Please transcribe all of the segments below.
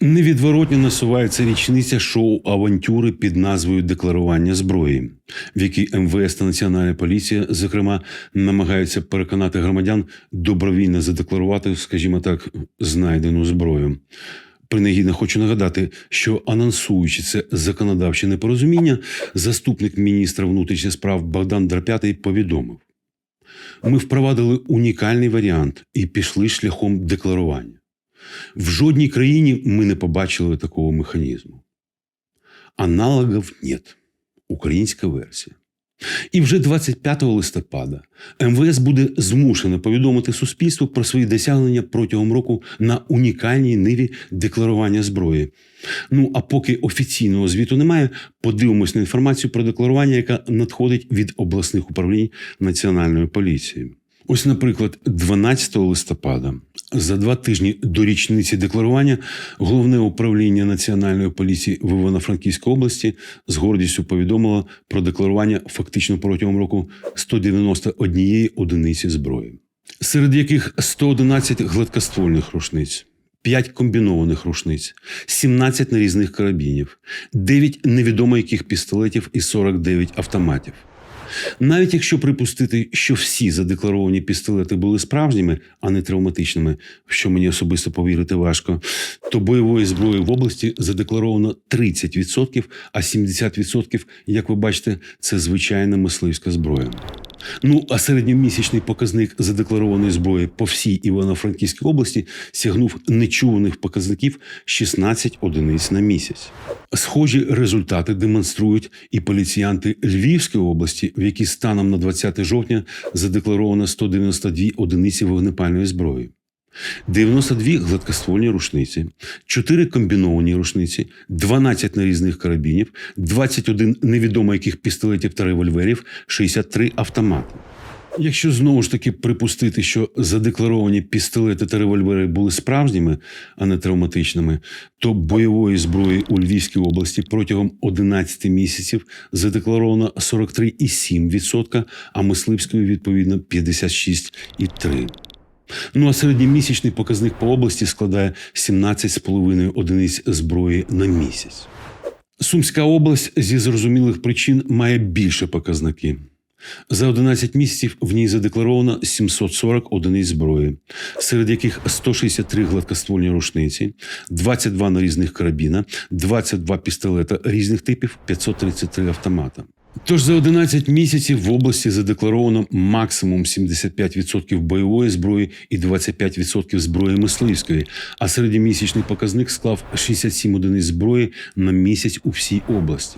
Невідворотно насувається річниця шоу авантюри під назвою Декларування зброї, в якій МВС та Національна поліція, зокрема, намагаються переконати громадян добровільно задекларувати, скажімо так, знайдену зброю. Принагідно хочу нагадати, що анонсуючи це законодавче непорозуміння, заступник міністра внутрішніх справ Богдан Драпятий повідомив: ми впровадили унікальний варіант і пішли шляхом декларування. В жодній країні ми не побачили такого механізму. Аналогів нет. Українська версія. І вже 25 листопада МВС буде змушено повідомити суспільству про свої досягнення протягом року на унікальній ниві декларування зброї. Ну а поки офіційного звіту немає, подивимось на інформацію про декларування, яка надходить від обласних управлінь Національної поліції. Ось, наприклад, 12 листопада, за два тижні до річниці декларування, головне управління Національної поліції в Івано-Франківській області з гордістю повідомило про декларування фактично протягом року 191 одиниці зброї, серед яких 111 гладкоствольних рушниць. 5 комбінованих рушниць, 17 нарізних карабінів, 9 невідомо яких пістолетів і 49 автоматів. Навіть якщо припустити, що всі задекларовані пістолети були справжніми, а не травматичними, що мені особисто повірити важко, то бойової зброї в області задекларовано 30%, а 70%, як ви бачите, це звичайна мисливська зброя. Ну а середньомісячний показник задекларованої зброї по всій Івано-Франківській області сягнув нечуваних показників 16 одиниць на місяць. Схожі результати демонструють і поліціянти Львівської області, в якій станом на 20 жовтня задекларовано 192 одиниці вогнепальної зброї. 92 гладкоствольні рушниці, 4 комбіновані рушниці, 12 нарізних карабінів, 21 невідомо яких пістолетів та револьверів, 63 автомати. Якщо знову ж таки припустити, що задекларовані пістолети та револьвери були справжніми, а не травматичними, то бойової зброї у Львівській області протягом 11 місяців задекларовано 43,7%, а мисливської відповідно 56,3%. Ну а середньомісячний показник по області складає 17,5 одиниць зброї на місяць. Сумська область зі зрозумілих причин має більше показники. За 11 місяців в ній задекларовано 740 одиниць зброї, серед яких 163 гладкоствольні рушниці, 22 нарізних карабіна, 22 пістолета різних типів, 533 автомата. Тож за 11 місяців в області задекларовано максимум 75% бойової зброї і 25% зброї мисливської, а середньомісячний показник склав 67 одиниць зброї на місяць у всій області.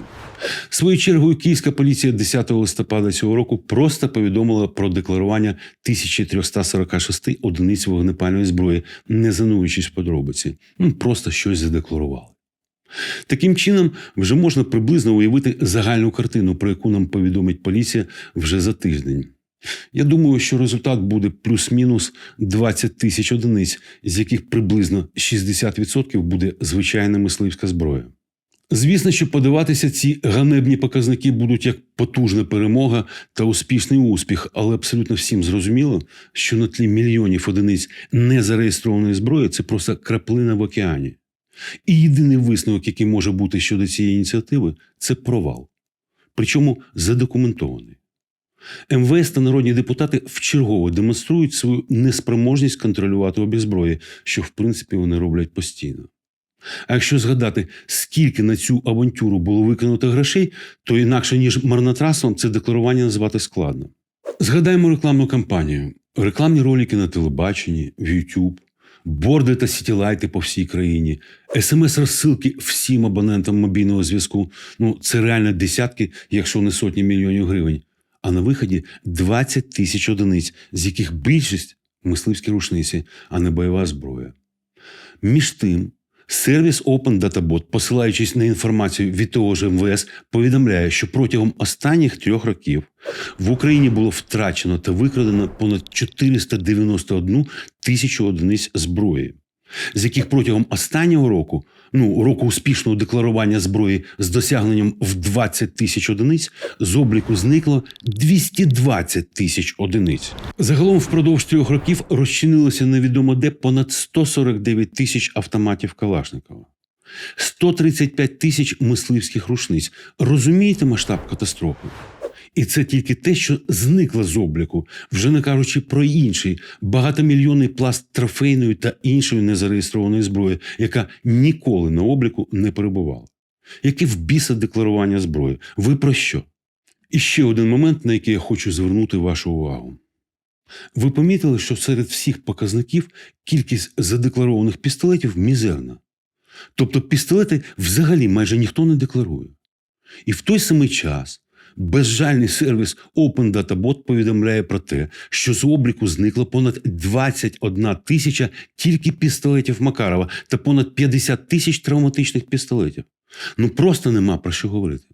Своєю чергою Київська поліція 10 листопада цього року просто повідомила про декларування 1346 одиниць вогнепальної зброї, не зануючись в подробиці. Ну, просто щось задекларували. Таким чином, вже можна приблизно уявити загальну картину, про яку нам повідомить поліція вже за тиждень. Я думаю, що результат буде плюс-мінус 20 тисяч одиниць, з яких приблизно 60% буде звичайна мисливська зброя. Звісно, що подаватися ці ганебні показники будуть як потужна перемога та успішний успіх, але абсолютно всім зрозуміло, що на тлі мільйонів одиниць незареєстрованої зброї це просто краплина в океані. І єдиний висновок, який може бути щодо цієї ініціативи, це провал. Причому задокументований. МВС та народні депутати вчергово демонструють свою неспроможність контролювати обіг зброї, що в принципі вони роблять постійно. А якщо згадати, скільки на цю авантюру було викинуто грошей, то інакше ніж марнотратством це декларування назвати складно. Згадаємо рекламну кампанію, рекламні ролики на телебаченні, в YouTube, борди та сітілайти по всій країні, смс-розсилки всім абонентам мобільного зв'язку. Ну це реально десятки, якщо не сотні мільйонів гривень. А на виході 20 тисяч одиниць, з яких більшість мисливські рушниці, а не бойова зброя. Між тим, сервіс Open Databot, посилаючись на інформацію від того ж МВС, повідомляє, що протягом останніх трьох років в Україні було втрачено та викрадено понад 491 тисячу одиниць зброї. З яких протягом останнього року, ну року успішного декларування зброї з досягненням в 20 тисяч одиниць, з обліку зникло 220 тисяч одиниць. Загалом впродовж трьох років розчинилося невідомо де понад 149 тисяч автоматів Калашникова. 135 тисяч мисливських рушниць. Розумієте масштаб катастрофи? І це тільки те, що зникло з обліку, вже не кажучи про інший багатомільйонний пласт трофейної та іншої незареєстрованої зброї, яка ніколи на обліку не перебувала. Яке в біса декларування зброї? Ви про що? І ще один момент, на який я хочу звернути вашу увагу. Ви помітили, що серед всіх показників кількість задекларованих пістолетів мізерна. Тобто пістолети взагалі майже ніхто не декларує. І в той самий час безжальний сервіс Open Data Bot повідомляє про те, що з обліку зникло понад 21 тисяча тільки пістолетів Макарова та понад 50 тисяч травматичних пістолетів. Ну просто нема про що говорити.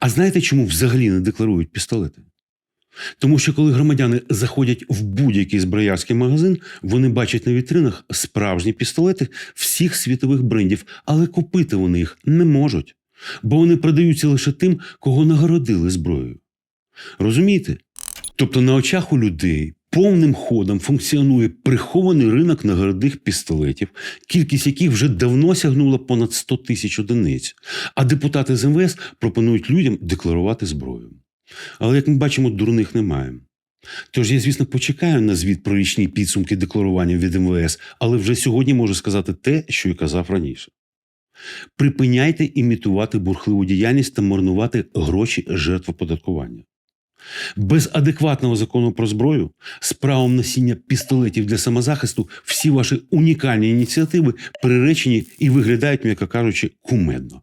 А знаєте, чому взагалі не декларують пістолети? Тому що коли громадяни заходять в будь-який зброярський магазин, вони бачать на вітринах справжні пістолети всіх світових брендів, але купити вони їх не можуть, бо вони продаються лише тим, кого нагородили зброєю. Розумієте? Тобто на очах у людей повним ходом функціонує прихований ринок нагородних пістолетів, кількість яких вже давно сягнула понад 100 тисяч одиниць, а депутати з МВС пропонують людям декларувати зброю. Але, як ми бачимо, дурних немає. Тож я, звісно, почекаю на звіт про річні підсумки декларування від МВС, але вже сьогодні можу сказати те, що й казав раніше. Припиняйте імітувати бурхливу діяльність та марнувати гроші жертв оподаткування. Без адекватного закону про зброю, з правом носіння пістолетів для самозахисту, всі ваші унікальні ініціативи приречені і виглядають, м'яко кажучи, кумедно.